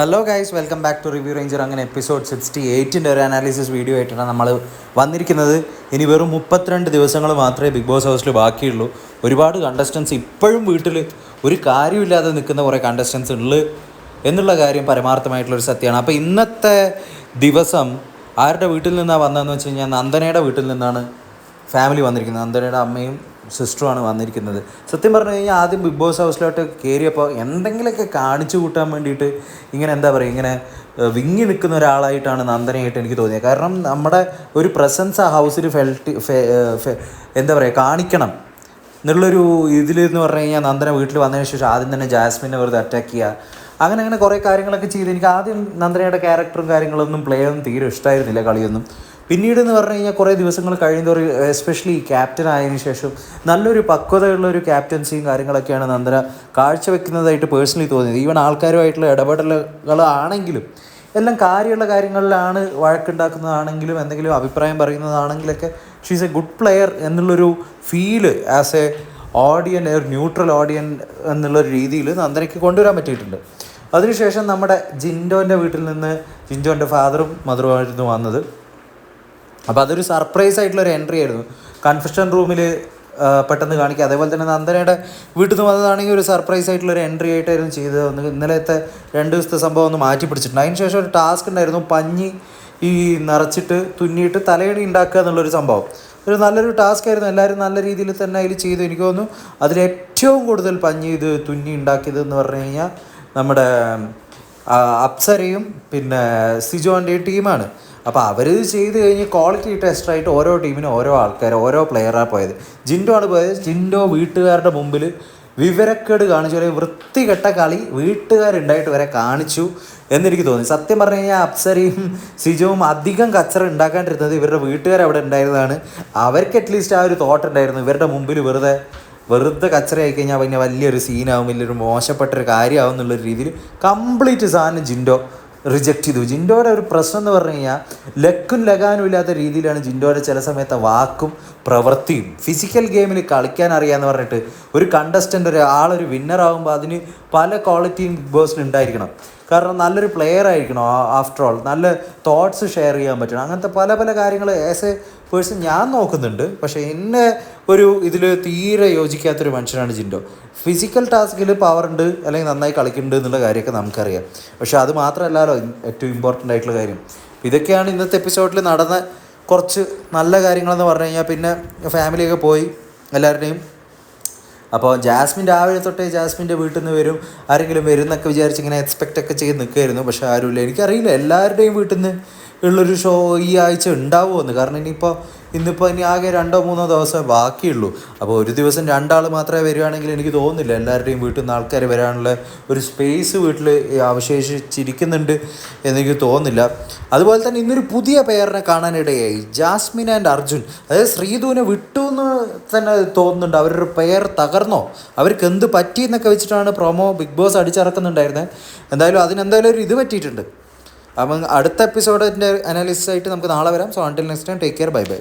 Hello guys welcome back to review ranger അങ്ങനെ episode sixty എയ്റ്റിന്റെ ഒരു അനാലിസിസ് വീഡിയോ ആയിട്ടാണ് നമ്മൾ വന്നിരിക്കുന്നത്. ഇനി വെറും മുപ്പത്തിരണ്ട് ദിവസങ്ങൾ മാത്രമേ ബിഗ് ബോസ് ഹൗസിൽ ബാക്കിയുള്ളൂ. ഒരുപാട് കണ്ടസ്റ്റൻസ് ഇപ്പോഴും വീട്ടിൽ ഒരു കാര്യമില്ലാതെ നിൽക്കുന്ന കുറേ കണ്ടസ്റ്റൻസ് ഉള്ളു എന്നുള്ള കാര്യം പരമാർത്ഥമായിട്ടുള്ളൊരു സത്യമാണ്. അപ്പോൾ ഇന്നത്തെ ദിവസം ആരുടെ വീട്ടിൽ നിന്നാണ് വന്നതെന്ന് വെച്ച് കഴിഞ്ഞാൽ നന്ദനയുടെ വീട്ടിൽ നിന്നാണ് ഫാമിലി വന്നിരിക്കുന്നത്. നന്ദനയുടെ അമ്മയും സിസ്റ്ററുമാണ് വന്നിരിക്കുന്നത്. സത്യം പറഞ്ഞു കഴിഞ്ഞാൽ ആദ്യം ബിഗ് ബോസ് ഹൗസിലോട്ട് കയറിയപ്പോൾ എന്തെങ്കിലുമൊക്കെ കാണിച്ചു കൂട്ടാൻ വേണ്ടിയിട്ട് ഇങ്ങനെ എന്താ പറയുക ഇങ്ങനെ വിങ്ങി നിൽക്കുന്ന ഒരാളായിട്ടാണ് നന്ദനയായിട്ട് എനിക്ക് തോന്നിയത്. കാരണം നമ്മുടെ ഒരു പ്രസൻസ് ആ ഹൗസിൽ ഫെൽറ്റ് എന്താ പറയുക കാണിക്കണം. എന്നുള്ളൊരു ഇതിൽ എന്ന് പറഞ്ഞു കഴിഞ്ഞാൽ നന്ദന വീട്ടിൽ വന്നതിന് ശേഷം ആദ്യം തന്നെ ജാസ്മിനെ വെറുതെ അറ്റാക്ക് ചെയ്യുക. അങ്ങനെ അങ്ങനെ കുറേ കാര്യങ്ങളൊക്കെ ചെയ്ത്. എനിക്ക് ആദ്യം നന്ദനയുടെ ക്യാരക്ടറും കാര്യങ്ങളൊന്നും പ്ലേ ഒന്നും തീരെ ഇഷ്ടമായിരുന്നില്ല കളിയൊന്നും. പിന്നീട് എന്ന് പറഞ്ഞു കഴിഞ്ഞാൽ കുറേ ദിവസങ്ങൾ കഴിയുന്നതോറും എസ്പെഷ്യലി ക്യാപ്റ്റൻ ആയതിനു ശേഷം നല്ലൊരു പക്വതയുള്ള ഒരു ക്യാപ്റ്റൻസിയും കാര്യങ്ങളൊക്കെയാണ് നന്ദന കാഴ്ചവെക്കുന്നതായിട്ട് പേഴ്സണലി തോന്നിയത്. ഈവൻ ആൾക്കാരുമായിട്ടുള്ള ഇടപെടലുകളാണെങ്കിലും എല്ലാം കാര്യമുള്ള കാര്യങ്ങളിലാണ് വഴക്കുണ്ടാക്കുന്നതാണെങ്കിലും എന്തെങ്കിലും അഭിപ്രായം പറയുന്നതാണെങ്കിലൊക്കെ ഷീസ് എ ഗുഡ് പ്ലെയർ എന്നുള്ളൊരു ഫീൽ ആസ് എ ഓഡിയൻ ഒരു ന്യൂട്രൽ ഓഡിയൻ എന്നുള്ള രീതിയിൽ നന്ദനയ്ക്ക് കൊണ്ടുവരാൻ പറ്റിയിട്ടുണ്ട്. അതിനുശേഷം നമ്മുടെ ജിൻഡോന്റെ വീട്ടിൽ നിന്ന് ജിൻഡോന്റെ ഫാദറും മദറുമായിരുന്നു വന്നത്. അപ്പോൾ അതൊരു സർപ്രൈസ് ആയിട്ടുള്ള ഒരു എൻട്രി ആയിരുന്നു. കൺഫെഷൻ റൂമിൽ പെട്ടെന്ന് കാണിക്കുക. അതേപോലെ തന്നെ നന്ദനയുടെ വീട്ടിൽ നിന്ന് വന്നതാണെങ്കിൽ ഒരു സർപ്രൈസ് ആയിട്ടുള്ള ഒരു എൻട്രി ആയിട്ടായിരുന്നു ചെയ്തത്. ഒന്ന് ഇന്നലത്തെ രണ്ട് ദിവസത്തെ സംഭവം ഒന്ന് മാറ്റി പിടിച്ചിട്ടുണ്ട്. അതിന് ശേഷം ഒരു ടാസ്ക് ഉണ്ടായിരുന്നു. പഞ്ഞി ഈ നിറച്ചിട്ട് തുന്നിയിട്ട് തലയണി ഉണ്ടാക്കുക എന്നുള്ളൊരു സംഭവം. ഒരു നല്ലൊരു ടാസ്ക് ആയിരുന്നു. എല്ലാവരും നല്ല രീതിയിൽ തന്നെ അതിൽ ചെയ്തു. എനിക്ക് തോന്നുന്നു അതിൽ ഏറ്റവും കൂടുതൽ പഞ്ഞി ഇത് തുന്നി ഉണ്ടാക്കിയത് എന്ന് പറഞ്ഞു കഴിഞ്ഞാൽ നമ്മുടെ അപ്സരയും പിന്നെ സിജോന്റെയും ടീമാണ്. അപ്പോൾ അവർ ഇത് ചെയ്ത് കഴിഞ്ഞ് ക്വാളിറ്റി ടെസ്റ്റായിട്ട് ഓരോ ടീമിനും ഓരോ ആൾക്കാർ ഓരോ പ്ലെയറാണ് പോയത്. ജിൻഡോ ആണ് പോയത്. ജിൻഡോ വീട്ടുകാരുടെ മുമ്പിൽ വിവരക്കേട് കാണിച്ചു. ഒരു വൃത്തികെട്ട കളി വീട്ടുകാരുണ്ടായിട്ട് വരെ കാണിച്ചു എന്നെനിക്ക് തോന്നി. സത്യം പറഞ്ഞു കഴിഞ്ഞാൽ അപ്സരയും സിജവും അധികം കച്ചറ ഉണ്ടാക്കാണ്ടിരുന്നത് ഇവരുടെ വീട്ടുകാർ അവിടെ ഉണ്ടായിരുന്നതാണ്. അവർക്ക് അറ്റ്ലീസ്റ്റ് ആ ഒരു തോട്ട് ഉണ്ടായിരുന്നു. ഇവരുടെ മുമ്പിൽ വെറുതെ വെറുതെ കച്ചറയായി കഴിഞ്ഞാൽ പിന്നെ വലിയൊരു സീനാവും വലിയൊരു മോശപ്പെട്ടൊരു കാര്യമാവും എന്നുള്ളൊരു രീതിയിൽ കംപ്ലീറ്റ് സാധനം ജിൻഡോ റിജക്റ്റ് ചെയ്തു. ജിൻഡോയുടെ ഒരു പ്രശ്നം എന്ന് പറഞ്ഞു കഴിഞ്ഞാൽ ലക്കും ലഗാനും ഇല്ലാത്ത രീതിയിലാണ് ജിൻഡോയുടെ ചില സമയത്തെ വാക്കും പ്രവൃത്തിയും ഫിസിക്കൽ ഗെയിമിൽ കളിക്കാൻ അറിയാമെന്ന് പറഞ്ഞിട്ട് ഒരു കണ്ടസ്റ്റന്റ് ഒരു ആളൊരു വിന്നർ ആകുമ്പോൾ അതിന് പല ക്വാളിറ്റിയും ബിഗ് ബോസിൽ ഉണ്ടായിരിക്കണം. കാരണം നല്ലൊരു പ്ലെയർ ആയിരിക്കണം ആഫ്റ്റർ ഓൾ നല്ല തോട്ട്സ് ഷെയർ ചെയ്യാൻ പറ്റണം. അങ്ങനത്തെ പല പല കാര്യങ്ങൾ ആസ് എ പേഴ്സൺ ഞാൻ നോക്കുന്നുണ്ട്. പക്ഷേ എന്നെ ഒരു ഇതിൽ തീരെ യോജിക്കാത്തൊരു മനുഷ്യനാണ് ജിൻഡോ. ഫിസിക്കൽ ടാസ്കിൽ പവർ ഉണ്ട് അല്ലെങ്കിൽ നന്നായി കളിക്കുന്നുണ്ട് എന്നുള്ള കാര്യമൊക്കെ നമുക്കറിയാം. പക്ഷേ അത് മാത്രമല്ലല്ലോ ഏറ്റവും ഇമ്പോർട്ടന്റ് ആയിട്ടുള്ള കാര്യം. ഇതൊക്കെയാണ് ഇന്നത്തെ എപ്പിസോഡിൽ നടന്ന കുറച്ച് നല്ല കാര്യങ്ങളെന്ന് പറഞ്ഞു കഴിഞ്ഞാൽ പിന്നെ ഫാമിലിയൊക്കെ പോയി എല്ലാവരുടെയും അപ്പോൾ ജാസ്മിൻ രാവിലെ തൊട്ടേ ജാസ്മിന്റെ വീട്ടിൽ നിന്ന് വരും. ആരെങ്കിലും വരുന്നൊക്കെ വിചാരിച്ച് ഇങ്ങനെ എക്സ്പെക്റ്റ് ഒക്കെ ചെയ്ത് നിൽക്കുമായിരുന്നു പക്ഷെ ആരുമില്ല. എനിക്കറിയില്ല. എല്ലാവരുടെയും വീട്ടിൽ നിന്ന് ഉള്ളൊരു ഷോ ഈ ആഴ്ച ഉണ്ടാവുമെന്ന് കാരണം ഇനിയിപ്പോൾ ഇന്നിപ്പോൾ ഇനി ആകെ രണ്ടോ മൂന്നോ ദിവസമേ ബാക്കിയുള്ളൂ. അപ്പോൾ ഒരു ദിവസം രണ്ടാൾ മാത്രമേ വരികയാണെങ്കിൽ എനിക്ക് തോന്നുന്നില്ല. എല്ലാവരുടെയും വീട്ടിൽ നിന്ന് ആൾക്കാർ വരാനുള്ള ഒരു സ്പേസ് വീട്ടിൽ അവശേഷിച്ചിരിക്കുന്നുണ്ട് എന്നെനിക്ക് തോന്നുന്നില്ല. അതുപോലെ തന്നെ ഇന്നൊരു പുതിയ പേരിനെ കാണാനിടയായി. Jasmine and Arjun. അതായത് ശ്രീധുവിനെ വിട്ടു എന്ന് തന്നെ തോന്നുന്നുണ്ട്. അവരുടെ പെയർ തകർന്നോ? അവർക്ക് എന്ത് പറ്റി എന്നൊക്കെ വെച്ചിട്ടാണ് പ്രൊമോ ബിഗ് ബോസ് അടിച്ചിറക്കുന്നുണ്ടായിരുന്നത് എന്തായാലും അതിനെന്തായാലും ഒരു ഇത് പറ്റിയിട്ടുണ്ട്. അപ്പം അടുത്ത എപ്പിസോഡിന്റെ അനാലിസിസ് ആയിട്ട് നമുക്ക് നാളെ വരാം. So until next time take care bye bye